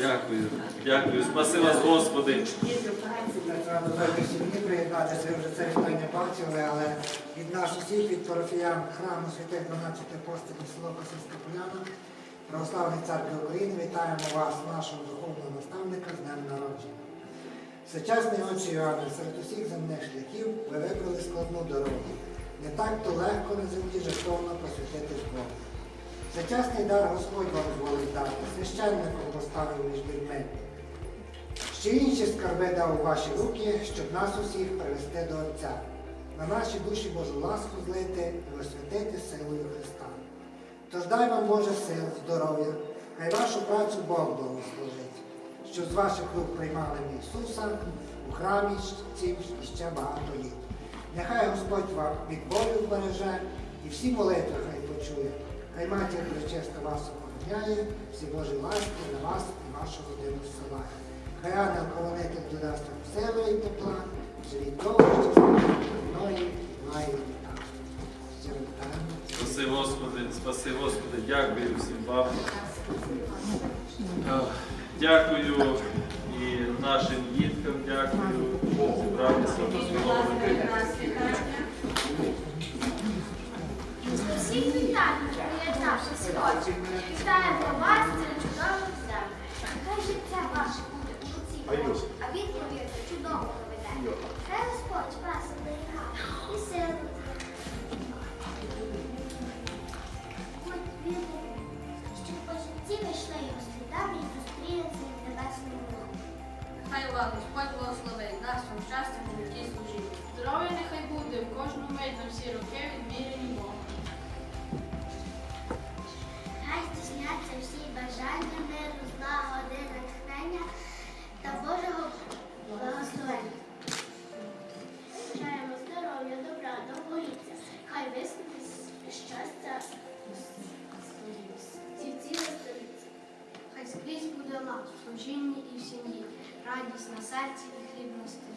Дякую, дякую. Спаси вас, Господи. Я зразу до сім'ї приєднатися, ви вже це вітання бачили, але від нас усіх, від парафіян храму святих 12 апостолів село Косівська Поляна, Православної церкви України, вітаємо вас, нашого духовного наставника, з днем народження. Всечасний отче Іоанне, серед усіх земних шляхів ви вибрали складну дорогу. Не так то легко на землі жертовно посвятитись Богу. Всечасний дар Господь вам зволить дати, священником поставив між людьми. Ще інші скарби дав у ваші руки, щоб нас усіх привести до Отця, на наші душі Божу ласку злити і освятити силою Христа. Тож дай вам Боже сил, здоров'я, хай вашу працю Бог благословить, що з ваших рук приймали Ісуса у храмі цім і ще багато літ. Нехай Господь вам від болю береже і всі молитви хай почує. Хай матір пречиста вас охороняє, всі Божі ласки на вас і вашу родину села. Хай ангел колонитель додасть вам сили і тепла, живіть довго, щасливі, мною, маю літа. Спаси, Господи, спаси, Господи, дякую всім вам. Е, Дякую і нашим діткам, щастя в житті служити. Здоров'я нехай буде в кожну мить на всі роки відміряні Богом. Хай здійсняться всі бажання миру, злагоди, натхнення та Божого благословення. Бажаємо здоров'я, добра, довголіття. Хай виснути щастя ці ціле століття. Хай скрізь буде лад в служінні і в сім'ї, радість на серці і хліб на столі.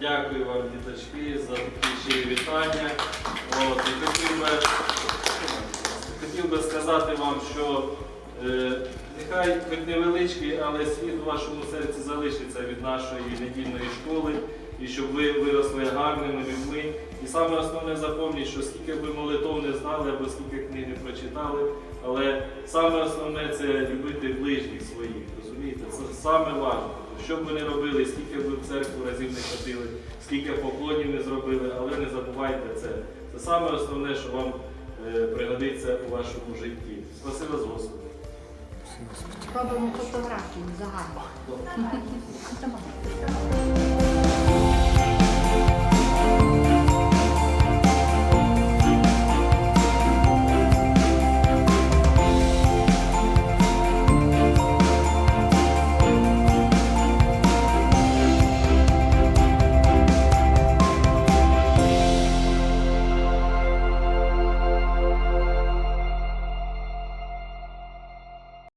Дякую вам, діточки, за такі щирі вітання. От, і хотів би, хотів би сказати вам, що е, нехай хоч невеличкий, але світ у вашому серці залишиться від нашої недільної школи, і щоб ви виросли гарними людьми. І саме основне запам'ятайте, що скільки б ви молитов не знали, або скільки книг не прочитали, але саме основне це любити ближніх своїх. Розумієте? Це саме важливе. Що б ви не робили, скільки б ви в церкву разів не ходили, скільки поклонів не зробили, але не забувайте це. Це саме основне, що вам е, пригодиться у вашому житті. Спасибо з Господи. Робимо фотографію загально.